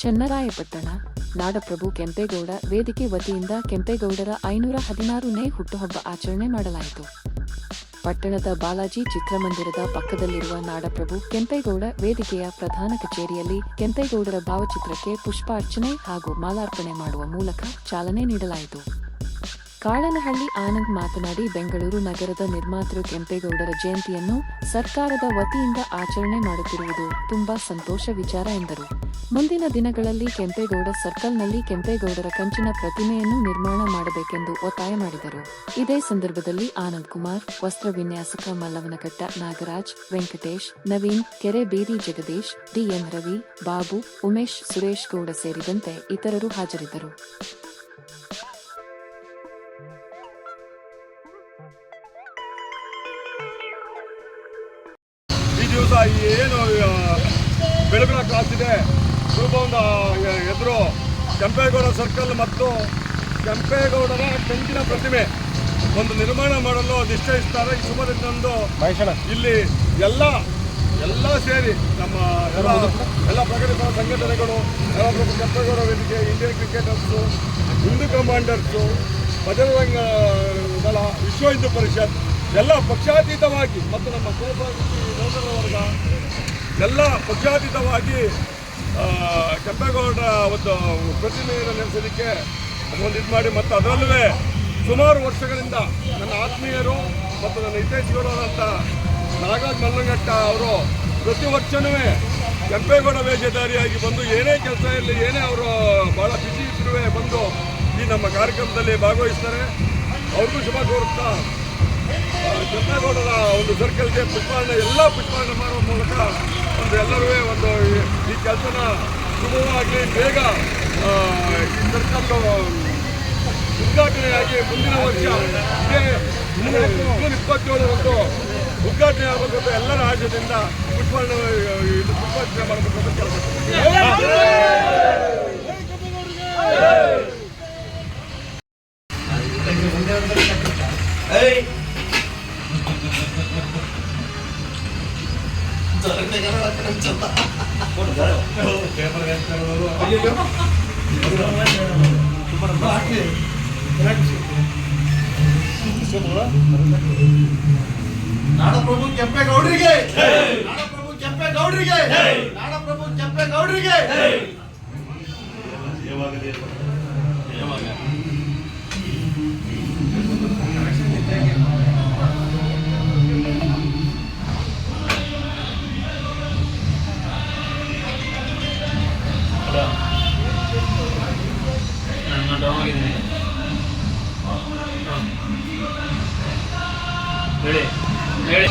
ಚನ್ನರಾಯಪಟ್ಟಣ ನಾಡಪ್ರಭು ಕೆಂಪೇಗೌಡ, ವೇದಿಕೆ ವತಿಯಿಂದ ಕೆಂಪೇಗೌಡರ ಐನೂರ ಹದಿನಾರನೇ ಹುಟ್ಟುಹಬ್ಬ ಆಚರಣೆ ಮಾಡಲಾಯಿತು. ಪಟ್ಟಣದ ಬಾಲಾಜಿ ಚಿತ್ರಮಂದಿರದ ಪಕ್ಕದಲ್ಲಿರುವ ನಾಡಪ್ರಭು ಕೆಂಪೇಗೌಡ ವೇದಿಕೆಯ ಪ್ರಧಾನ ಕಚೇರಿಯಲ್ಲಿ ಕೆಂಪೇಗೌಡರ ಭಾವಚಿತ್ರಕ್ಕೆ ಪುಷ್ಪಾರ್ಚನೆ ಹಾಗೂ ಮಾಲಾರ್ಪಣೆ ಮಾಡುವ ಮೂಲಕ ಚಾಲನೆ ನೀಡಲಾಯಿತು. ಕಾಳನಹಳ್ಳಿ ಆನಂದ್ ಮಾತನಾಡಿ, ಬೆಂಗಳೂರು ನಗರದ ನಿರ್ಮಾತೃ ಕೆಂಪೇಗೌಡರ ಜಯಂತಿಯನ್ನು ಸರ್ಕಾರದ ವತಿಯಿಂದ ಆಚರಣೆ ಮಾಡುತ್ತಿರುವುದು ತುಂಬಾ ಸಂತೋಷ ವಿಚಾರ ಎಂದರು. ಮುಂದಿನ ದಿನಗಳಲ್ಲಿ ಕೆಂಪೇಗೌಡ ಸರ್ಕಲ್ನಲ್ಲಿ ಕೆಂಪೇಗೌಡರ ಕಂಚಿನ ಪ್ರತಿಮೆಯನ್ನು ನಿರ್ಮಾಣ ಮಾಡಬೇಕೆಂದು ಒತ್ತಾಯ ಮಾಡಿದರು. ಇದೇ ಸಂದರ್ಭದಲ್ಲಿ ಆನಂದ್ ಕುಮಾರ್, ವಸ್ತ್ರ ವಿನ್ಯಾಸಕ ಮಲ್ಲವನಕಟ್ಟ, ನಾಗರಾಜ್, ವೆಂಕಟೇಶ್, ನವೀನ್, ಕೆರೆ ಬೀದಿ ಜಗದೀಶ್ ಡಿಎನ್ ರವಿ, ಬಾಬು, ಉಮೇಶ್, ಸುರೇಶ್ ಗೌಡ ಸೇರಿದಂತೆ ಇತರರು ಹಾಜರಿದ್ದರು. ಏನು ಎದುರು ಕೆಂಪೇಗೌಡ ಸರ್ಕಲ್ ಮತ್ತು ಕೆಂಪೇಗೌಡರ ಕಂಚಿನ ಪ್ರತಿಮೆ ಒಂದು ನಿರ್ಮಾಣ ಮಾಡಲು ನಿಶ್ಚಯಿಸ್ತಾರೆ. ಈ ಸುಮಾರಿನೊಂದು ಇಲ್ಲಿ ಎಲ್ಲ ಎಲ್ಲ ಸೇರಿ ನಮ್ಮ ಎಲ್ಲ ಎಲ್ಲ ಪ್ರಗತಿಪರ ಸಂಘಟನೆಗಳು Navaprabhu Kempegowda Vedike Indian cricketers Hindu commanders Bajrang Dal Vishwa Hindu ಪರಿಷತ್ ಎಲ್ಲ ಪಕ್ಷಾತೀತವಾಗಿ ಮತ್ತು ನಮ್ಮ ಕೋಪ ನೌಕರ ವರ್ಗ ಎಲ್ಲ ಪಕ್ಷಾತೀತವಾಗಿ ಆ, ಕೆಂಪೇಗೌಡ ಒಂದು ಪ್ರತಿಮೆಯನ್ನು ನೆಲೆಸೋದಕ್ಕೆ ಅದೊಂದು ಇದು ಮಾಡಿ ಮತ್ತು ಅದರಲ್ಲೂ ಸುಮಾರು ವರ್ಷಗಳಿಂದ ನನ್ನ ಆತ್ಮೀಯರು ಮತ್ತು ನನ್ನ ಹಿತೈಷಿಗಳಾದಂಥ ನಾಗರಾಜ್ ಮಲ್ಲಂಗಟ್ಟ ಅವರು ಪ್ರತಿ ವರ್ಷವೂ ಕೆಂಪೇಗೌಡ ವೇಷಧಾರಿಯಾಗಿ ಬಂದು ಏನೇ ಕೆಲಸ ಇರಲಿ ಏನೇ ಅವರು ಭಾಳ ಬಿಸಿ ಇದ್ರೂ ಬಂದು ಈ ನಮ್ಮ ಕಾರ್ಯಕ್ರಮದಲ್ಲಿ ಭಾಗವಹಿಸ್ತಾರೆ. ಅವ್ರಿಗೂ ಶುಭ ಕೋರುತ್ತಾ ಕೆಂಪೇಗೌಡರ ಒಂದು ಸರ್ಕಲ್ಗೆ ಪುಷ್ಪಾರಣೆ ಎಲ್ಲ ಪುಷ್ಪಾರಣೆ ಮಾಡುವ ಮೂಲಕ ಒಂದು ಎಲ್ಲರೂ ಒಂದು ಈ ಕೆಲಸನ ಶುಭವಾಗಿ ಬೇಗ ಸರ್ಕಲ್ ಉದ್ಘಾಟನೆಯಾಗಿ ಮುಂದಿನ ವರ್ಷ ಇದೇ ಜೂನ್ ಇಪ್ಪತ್ತೇಳರಂದು ಉದ್ಘಾಟನೆ ಆಗಬೇಕಂತ ಎಲ್ಲ ರಾಜ್ಯದಿಂದ ಪುಷ್ಪಾರ್ಣೆ ಇದು ಪುಷ್ಪಾರ್ಚನೆ ಮಾಡಬೇಕಂತ ಕೇಳ್ಕೊಳ್ತೀನಿ. ನಾಡಪ್ರಭು ಕೆಂಪೇಗೌಡರಿಗೆ. ನಾಡಪ್ರಭು ಕೆಂಪೇಗೌಡರಿಗೆ. ನಾಡಪ್ರಭು ಕೆಂಪೇಗೌಡರಿಗೆ. ಹೇಳಿ ಹೇಳಿ.